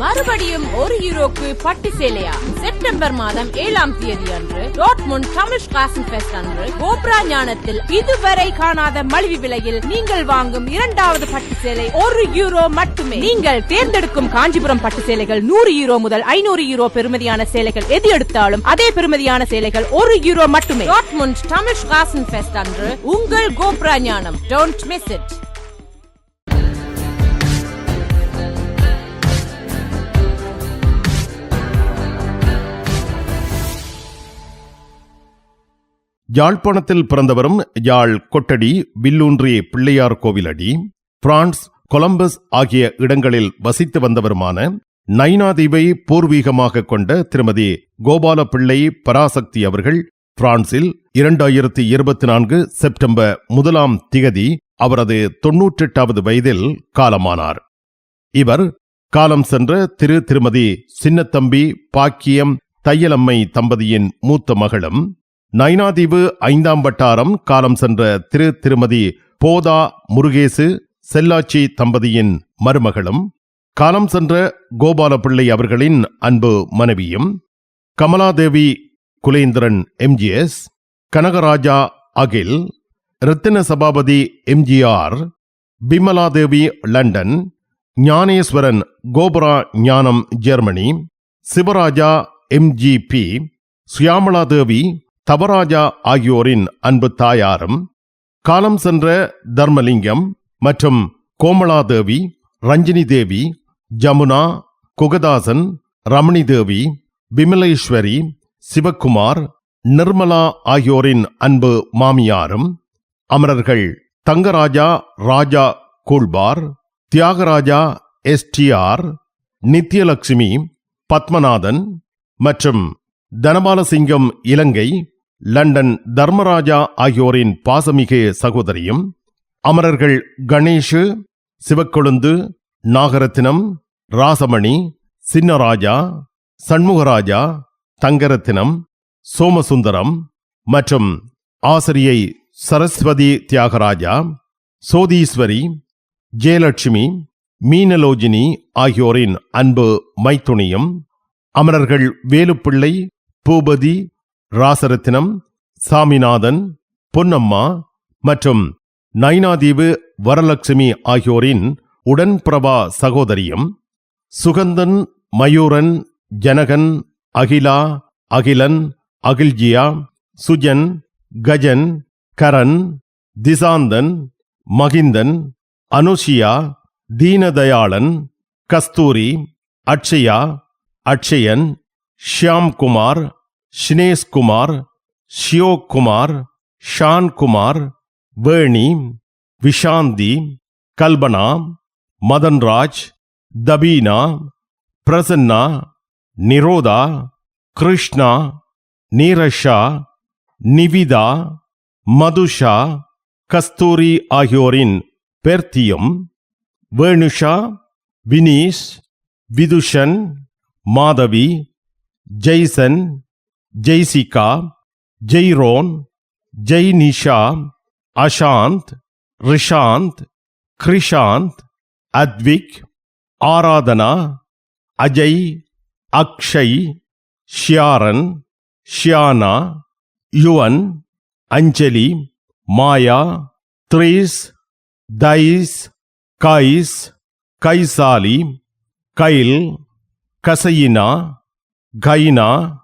மறுபடியும் ஒரு யூரோக்கு பட்டு சேலையா? செப்டம்பர் மாதம் ஏழாம் தேதி அன்று டாட்முண்ட் தமிழ் காசன் ஃபெஸ்ட் அன்று கோப்ரா ஞானத்தில் இதுவரை காணாத மலிவு விலையில் நீங்கள் வாங்கும் இரண்டாவது பட்டு சேலை ஒரு யூரோ மட்டுமே. நீங்கள் தேர்ந்தெடுக்கும் காஞ்சிபுரம் பட்டு சேலைகள் நூறு யூரோ முதல் ஐநூறு யூரோ பெருமதியான சேலைகள் எது எடுத்தாலும் அதே பெருமதியான சேலைகள் ஒரு யூரோ மட்டுமே. டாட்முண்ட் தமிழ் காசன் ஃபெஸ்ட் அன்று உங்கள் கோப்ரா ஞானம். டோன்ட் மிஸ் இட் யாழ்ப்பாணத்தில் பிறந்தவரும் யாழ் கொட்டடி வில்லூன்றி பிள்ளையார் கோவிலடி பிரான்ஸ் கொலம்பஸ் ஆகிய இடங்களில் வசித்து வந்தவருமான நைனாதீவை பூர்வீகமாக கொண்ட திருமதி கோபால பிள்ளை பராசக்தி அவர்கள் பிரான்சில் இரண்டாயிரத்தி இருபத்தி நான்கு செப்டம்பர் முதலாம் திகதி அவரது தொன்னூற்றெட்டாவது வயதில் காலமானார். இவர் காலம் சென்ற திரு திருமதி சின்னத்தம்பி பாக்கியம் தையலம்மை தம்பதியின் மூத்த மகளும் நைனாதீவு ஐந்தாம் வட்டாரம் காலம் சென்ற திரு திருமதி போதா முருகேசு செல்லாச்சி தம்பதியின் மருமகளும் காலம் சென்ற கோபாலபிள்ளை அவர்களின் அன்பு மனைவியும் Kamaladevi Kulendran MGS Kanagaraja Akil Rathina Sabapathy MGR Bimaladevi London Gnaneswaran Gopura Gnanam Germany Sivaraja MGP Suyamaladevi Thavaraja ஆகியோரின் அன்பு தாயாரும் காலம் சென்ற தர்மலிங்கம் மற்றும் கோமலாதேவி ரஞ்சினி தேவி ஜமுனா குகதாசன் ரமணி தேவி விமலேஸ்வரி சிவக்குமார் நிர்மலா ஆகியோரின் அன்பு மாமியாரும் அமரர்கள் தங்கராஜா ராஜா கூழ்பார் தியாகராஜா எஸ்டிஆர் நித்யலட்சுமி பத்மநாதன் மற்றும் தனபாலசிங்கம் இலங்கை லண்டன் தர்மராஜா ஆகியோரின் பாசமிகு சகோதரியும் அமரர்கள் கணேஷு சிவக்கொழுந்து நாகரத்தினம் ராசமணி சின்னராஜா சண்முகராஜா தங்கரத்தினம் சோமசுந்தரம் மற்றும் ஆசிரியை சரஸ்வதி தியாகராஜா சோதீஸ்வரி ஜெயலட்சுமி மீனலோஜினி ஆகியோரின் அன்பு மைத்துணியும் அமரர்கள் வேலுப்பிள்ளை பூபதி ராசரத்தினம் சாமிநாதன் பொன்னம்மா மற்றும் நைனாதீவு வரலட்சுமி ஆகியோரின் உடன்பிரபா சகோதரியும் சுகந்தன் மயூரன் ஜனகன் அகிலா அகிலன் அகில்ஜியா சுஜன் கஜன் கரண் திசாந்தன் மகிந்தன் அனுஷியா தீனதயாளன் கஸ்தூரி அக்ஷயா அக்ஷயன் ஷியாம்குமார் ஷினேஷ்குமார் ஷியோக்குமார் ஷான்குமார் வேணி விஷாந்தி கல்பனா மதன்ராஜ் தபீனா பிரசன்னா நிரோதா கிருஷ்ணா நீரஷா நிவிதா மதுஷா கஸ்தூரி ஆகியோரின் பேர்த்தியும் வேணுஷா வினீஷ் விதுஷன் மாதவி ஜெய்சன் जयसिका जयरोन जयनिशा अशांत, ऋषांत, कृषांत, अद्विक, आराधना, अजय, अक्षय, श्यारन, श्याना, युवन, अंजलि, माया, त्रिस दईस काइस कैसाली, कैल, कसईना गईना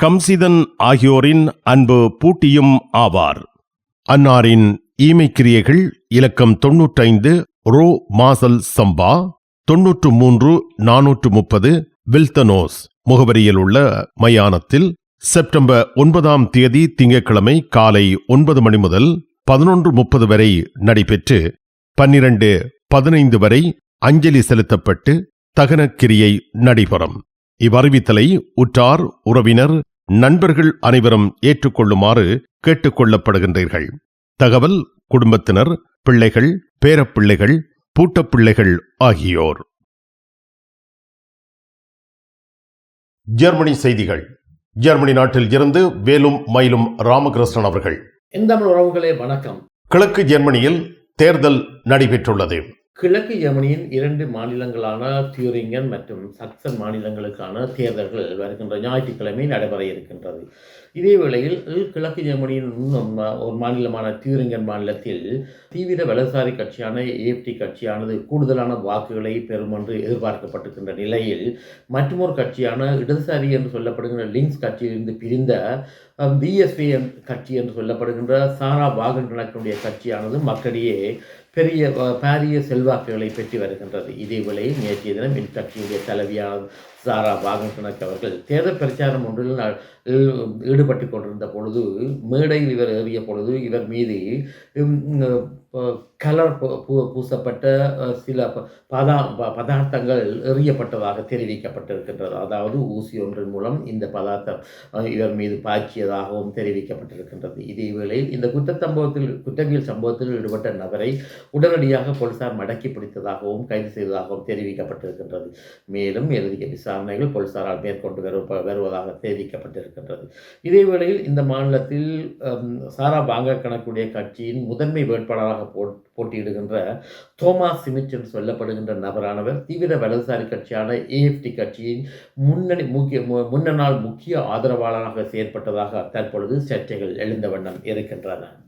கம்சிதன் ஆகியோரின் அன்பு பூட்டியும் ஆவார். அன்னாரின் ஈமைக்கிரியைகள் இலக்கம் தொன்னூற்றைந்து ரோ மாசல் சம்பா தொன்னூற்று மூன்று நானூற்று முப்பது வில்தனோஸ் முகவரியில் உள்ள மயானத்தில் செப்டம்பர் ஒன்பதாம் தேதி திங்கட்கிழமை காலை ஒன்பது மணி முதல் பதினொன்று முப்பது வரை நடைபெற்று பன்னிரண்டு பதினைந்து வரை அஞ்சலி செலுத்தப்பட்டு தகனக்கிரியை நடைபெறும். இவ்வறிவித்தலை உற்றார் உறவினர் நண்பர்கள் அனைவரும் ஏற்றுக்கொள்ளுமாறு கேட்டுக்கொள்ளப்படுகின்றீர்கள். தகவல் குடும்பத்தினர் பிள்ளைகள் பேரப்பிள்ளைகள் பூட்டப்பிள்ளைகள் ஆகியோர். ஜெர்மனி செய்திகள். ஜெர்மனி நாட்டில் இருந்து வேலும் மயிலும் ராமகிருஷ்ணன் அவர்கள். எந்தமிழ் உறவுகளே வணக்கம். கிழக்கு ஜெர்மனியில் தேர்தல் நடைபெற்றுள்ளது. கிழக்கு ஜெர்மனியின் இரண்டு மாநிலங்களான தியூரிங்கன் மற்றும் சக்சன் மாநிலங்களுக்கான தேர்தல்கள் வருகின்ற ஞாயிற்றுக்கிழமை நடைபெற இருக்கின்றது. இதே வேளையில் கிழக்கு ஜெர்மனியின் இன்னும் ஒரு மாநிலமான தியூரிங்கன் மாநிலத்தில் தீவிர வலதுசாரி கட்சியான ஏப்டி கட்சியானது கூடுதலான வாக்குகளை பெறும் என்று எதிர்பார்க்கப்பட்டிருக்கின்ற நிலையில் மற்றொரு கட்சியான இடதுசாரி என்று சொல்லப்படுகின்ற லிங்க்ஸ் கட்சியிலிருந்து பிரிந்த பிஎஸ்பி கட்சி என்று சொல்லப்படுகின்ற சாரா வாகன் கணக்கினுடைய கட்சியானது மக்களிடையே பெரிய பாரிய செல்வாக்குகளை பெற்று வருகின்றது. இதேவேளை நேற்றைய தினம் இக்கட்சியுடைய தலைவியான சாரா வாகன் கணக்கு அவர்கள் தேர்தல் பிரச்சாரம் ஒன்றில் ஈடுபட்டு கொண்டிருந்த பொழுது மேடையில் இவர் ஏறிய பொழுது இவர் மீது கலர் பூ- பூ- பூசப்பட்ட சில ப- பதா ப- பதார்த்தங்கள் எறியப்பட்டதாக தெரிவிக்கப்பட்டிருக்கின்றது. அதாவது ஊசி ஒன்றின் மூலம் இந்த பதார்த்தம் இவர் மீது பாய்ச்சியதாகவும் தெரிவிக்கப்பட்டிருக்கின்றது. இதேவேளை இந்த குற்றச்சம்பவத்தில் குற்றவியல் சம்பவத்தில் ஈடுபட்ட நபரை உடனடியாக போலீசார் மடக்கி பிடித்ததாகவும் கைது செய்ததாகவும் தெரிவிக்கப்பட்டிருக்கின்றது. மேலும் எழுதிய விசாரணைகள் போலீசாரால் மேற்கொண்டு வரு வருவதாக தெரிவிக்கப்பட்டிருக்கின்றது. இதேவேளையில் இந்த மாநிலத்தில் சாரா பாங்க கணக்குடைய கட்சியின் முதன்மை வேட்பாளராக போ போட்டியிடுகின்ற தோமாஸ் சிமிச் என்று சொல்லப்படுகின்ற நபரானவர் தீவிர வலதுசாரி கட்சியான ஏஎஃப்டி கட்சியின் முன்னணி முக்கிய மு- முக்கிய ஆதரவாளராக செயற்பட்டதாக தற்பொழுது சர்ச்சைகள் எழுந்த வண்ணம் இருக்கின்றன.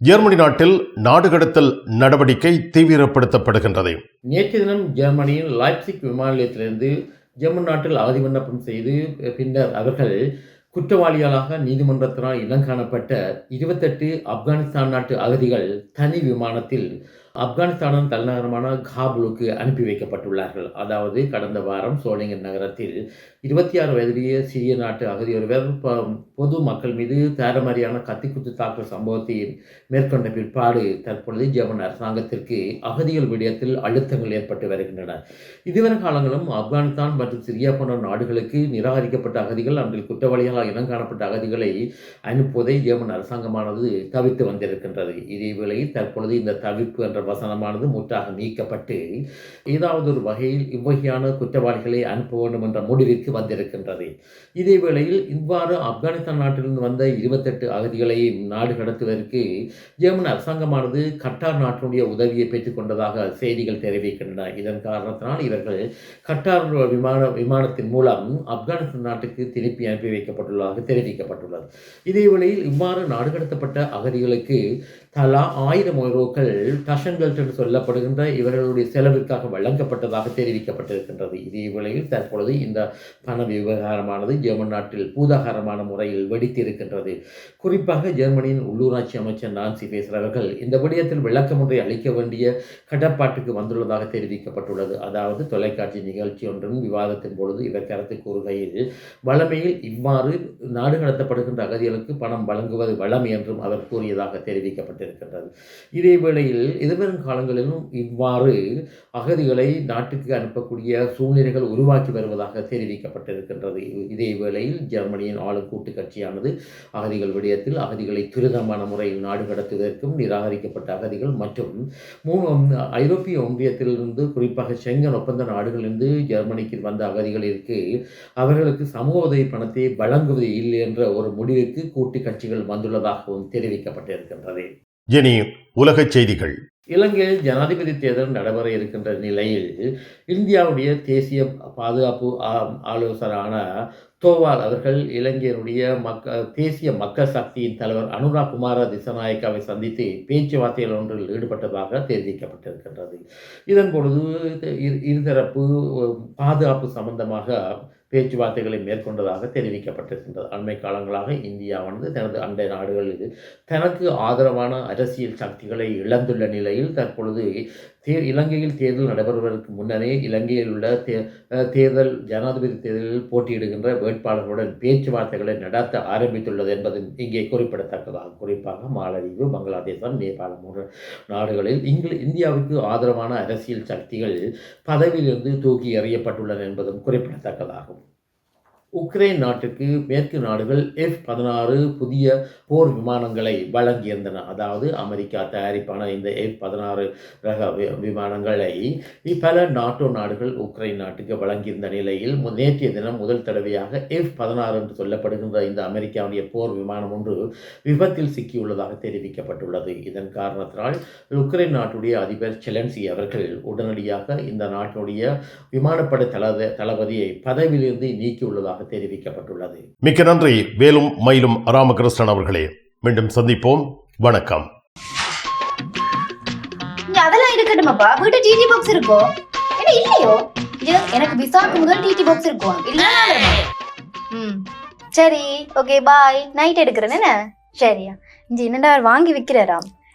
ஜெர்மனி நாட்டில் நாடு கடத்தல் நடவடிக்கை தீவிரப்படுத்தப்படுகின்றது. நேற்று தினம் ஜெர்மனியின் லைப்சிக் விமான நிலையத்திலிருந்து ஜெர்மன் நாட்டில் அவதி விண்ணப்பம் செய்து பின்னர் அவர்கள் குற்றவாளிகளாக நீதிமன்றத்தினால் இனங்காணப்பட்ட இருபத்தெட்டு ஆப்கானிஸ்தான் நாட்டு அகதிகள் தனி விமானத்தில் ஆப்கானிஸ்தானின் தலைநகரமான காபூலுக்கு அனுப்பி வைக்கப்பட்டுள்ளார்கள். அதாவது கடந்த வாரம் சோலிங்கன் நகரத்தில் இருபத்தி ஆறு வயதிலேயே சிறிய நாட்டு அகதியொருவர் பொது மக்கள் மீது தாரமாரியான கத்திக்குத்து தாக்கல் சம்பவத்தை மேற்கொண்ட பிற்பாடு தற்பொழுது ஜெர்மன் அரசாங்கத்திற்கு அகதிகள் விடயத்தில் அழுத்தங்கள் ஏற்பட்டு வருகின்றன. இதுவரை காலங்களும் ஆப்கானிஸ்தான் மற்றும் சிரியா போன்ற நாடுகளுக்கு நிராகரிக்கப்பட்ட அகதிகள் அன்றில் குற்றவாளிகளால் இனங்காணப்பட்ட அகதிகளை அனுப்புவதை ஜெர்மன் அரசாங்கமானது தவித்து வந்திருக்கின்றது. இதேவேளை தற்பொழுது இந்த தவிர்ப்பு என்ற வசனமானது முற்றாக நீக்கப்பட்டு ஏதாவது ஒரு வகையில் இவ்வகையான குற்றவாளிகளை அனுப்ப வேண்டும் என்ற முடிவிற்கு வந்திருக்கின்றது. இதே வேளையில் இவ்வாறு ஆப்கானிஸ்தான் நாட்டிலிருந்து வந்த இருபத்தெட்டு அகதிகளை நாடு கடத்துவதற்கு ஜெர்மன் அரசாங்கமானது கட்டார் நாட்டினுடைய உதவியை பெற்றுக்கொண்டதாக செய்திகள் தெரிவிக்கின்றன. இதன் காரணத்தினால் இவர்கள் கட்டார் விமான விமானத்தின் மூலம் ஆப்கானிஸ்தான் நாட்டுக்கு திருப்பி அனுப்பி வைக்கப்பட்டுள்ளதாக தெரிவிக்கப்பட்டுள்ளது. இதே வேளையில் இவ்வாறு நாடு கடத்தப்பட்ட அகதிகளுக்கு தலா ஆயிரம் யூரோக்கள் டஷன்கல்ட் என்று சொல்லப்படுகின்ற இவர்களுடைய செலவிற்காக வழங்கப்பட்டதாக தெரிவிக்கப்பட்டிருக்கின்றது. இதே வேளையில் தற்பொழுது இந்த பண விவகாரமானது ஜெர்மன் நாட்டில் பூதாகாரமான முறையில் வெடித்திருக்கின்றது. குறிப்பாக ஜெர்மனியின் உள்ளூராட்சி அமைச்சர் நான்சி பேசர் அவர்கள் இந்த விடயத்தில் விளக்கம் ஒன்றை அளிக்க வேண்டிய கடப்பாட்டுக்கு வந்துள்ளதாக தெரிவிக்கப்பட்டுள்ளது. அதாவது தொலைக்காட்சி நிகழ்ச்சி ஒன்றும் விவாதத்தின் பொழுது இவர் கருத்து கூறுகையில் வளமையில் இவ்வாறு நாடு கடத்தப்படுகின்ற அகதிகளுக்கு பணம் வழங்குவது வளம் என்றும் அவர் கூறியதாக தெரிவிக்கப்பட்டிருக்கின்றது. இதே வேளையில் எதிர்வரும் காலங்களிலும் இவ்வாறு அகதிகளை நாட்டுக்கு அனுப்பக்கூடிய சூழ்நிலைகள் உருவாக்கி வருவதாக தெரிவிக்கப்பட்டிருக்கின்றது. இதே வேளையில் ஜெர்மனியின் ஆளும் கூட்டு கட்சியானது அகதிகள் விடயத்தில் அகதிகளை துரிதமான முறையில் நாடு கடத்துவதற்கும் நிராகரிக்கப்பட்ட அகதிகள் மற்றும் ஐரோப்பிய ஒன்றியத்திலிருந்து குறிப்பாக செங்கன் ஒப்பந்த நாடுகளிலிருந்து ஜெர்மனிக்கு வந்த அகதிகளிற்கு அவர்களுக்கு சமூக உதவி பணத்தை வழங்குவது இல்லை என்ற ஒரு முடிவுக்கு கூட்டு கட்சிகள் வந்துள்ளதாகவும் தெரிவிக்கப்பட்டிருக்கின்றது. இனி உலகச் செய்திகள். இலங்கையில் ஜனாதிபதி தேர்தல் நடைபெற இருக்கின்ற நிலையில் இந்தியாவுடைய தேசிய பாதுகாப்பு ஆ- ஆலோசகரான தோவால் அவர்கள் இலங்கையினுடைய மக்க தேசிய மக்கள் சக்தியின் தலைவர் அனுராக் குமார திசநாயக்காவை சந்தித்து பேச்சுவார்த்தைகள் ஒன்றில் ஈடுபட்டதாக தெரிவிக்கப்பட்டிருக்கின்றது. இதன் பொழுது இரு- இருதரப்பு பாதுகாப்பு சம்பந்தமாக பேச்சுவார்த்தைகளை மேற்கொண்டதாக தெரிவிக்கப்பட்டிருக்கின்றது. அண்மை காலங்களாக இந்தியாவானது தனது அண்டை நாடுகளில் தனக்கு ஆதரவான அரசியல் சக்திகளை இழந்துள்ள நிலையில் தற்பொழுது தே இலங்கையில் தேர்தல் நடைபெறுவதற்கு முன்னரே இலங்கையில் உள்ள தே தேர்தல் ஜனாதிபதி தேர்தலில் போட்டியிடுகின்ற வேட்பாளர்களுடன் பேச்சுவார்த்தைகளை நடத்த ஆரம்பித்துள்ளது என்பது இங்கே குறிப்பிடத்தக்கதாகும் குறிப்பாக மாலதீவு பங்களாதேசம் நேபாளம் போன்ற நாடுகளில் இங்கில இந்தியாவுக்கு ஆதரவான அரசியல் சக்திகள் பதவியிலிருந்து தூக்கி எறியப்பட்டுள்ளன என்பதும் குறிப்பிடத்தக்கதாகும். உக்ரைன் நாட்டுக்கு மேற்கு நாடுகள் எஃப் பதினாறு புதிய போர் விமானங்களை வழங்கியிருந்தன. அதாவது அமெரிக்கா தயாரிப்பான இந்த எஃப் பதினாறு ரக வி- விமானங்களை பல நாட்டோ நாடுகள் உக்ரைன் நாட்டுக்கு வழங்கியிருந்த நிலையில் நேற்றைய தினம் முதல் தடவையாக எஃப் பதினாறு என்று சொல்லப்படுகின்ற இந்த அமெரிக்காவுடைய போர் விமானம் ஒன்று விபத்தில் சிக்கியுள்ளதாக தெரிவிக்கப்பட்டுள்ளது. இதன் காரணத்தினால் உக்ரைன் நாட்டுடைய அதிபர் செலன்சி அவர்கள் உடனடியாக இந்த நாட்டினுடைய விமானப்படை தளபதியை பதவியிலிருந்து நீக்கியுள்ளதாக தெரிவிக்கப்பட்டுள்ளது. மிக்க நன்றி. வேலும் மயிலும் ராமகிருஷ்ணன் அவர்களே. மீண்டும் சந்திப்போம். வணக்கம். அதெல்லாம் இருக்கட்டுமாப்பா? வீட்டு டிடி பாக்ஸ் இருக்கோ? என்ன இல்லையோ? இது எனக்கு விசாக்கு முதல் டிடி பாக்ஸ் இருக்கும் இல்ல ம். சரி ஓகே பாய் நைட் எடுக்கிறேன் என்ன? சரியா. இங்க என்னடா வாங்கி விக்கிறாராம்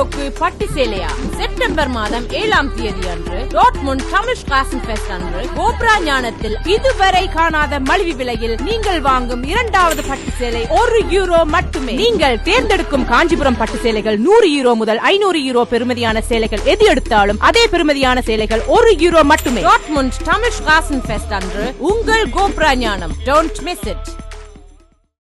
ஒரு பட்டு சேலையா? செப்டம்பர் மாதம் ஏழாம் தேதி அன்று டாட்முண்ட் தமிழ் காசன் ஃபெஸ்ட் அன்று கோப்ரா ஞானத்தில் இதுவரை காணாத மலிவு விலையில் நீங்கள் வாங்கும் இரண்டாவது பட்டு சேலை ஒரு யூரோ மட்டுமே. நீங்கள் தேர்ந்தெடுக்கும் காஞ்சிபுரம் பட்டு சேலைகள் நூறு யூரோ முதல் ஐநூறு யூரோ பெருமதியான சேலைகள் எது எடுத்தாலும் அதே பெருமதியான சேலைகள் ஒரு யூரோ மட்டுமே. டாட்முண்ட் தமிழ் காசன் ஃபெஸ்ட் அன்று உங்கள் கோப்ரா ஞானம். Don't miss it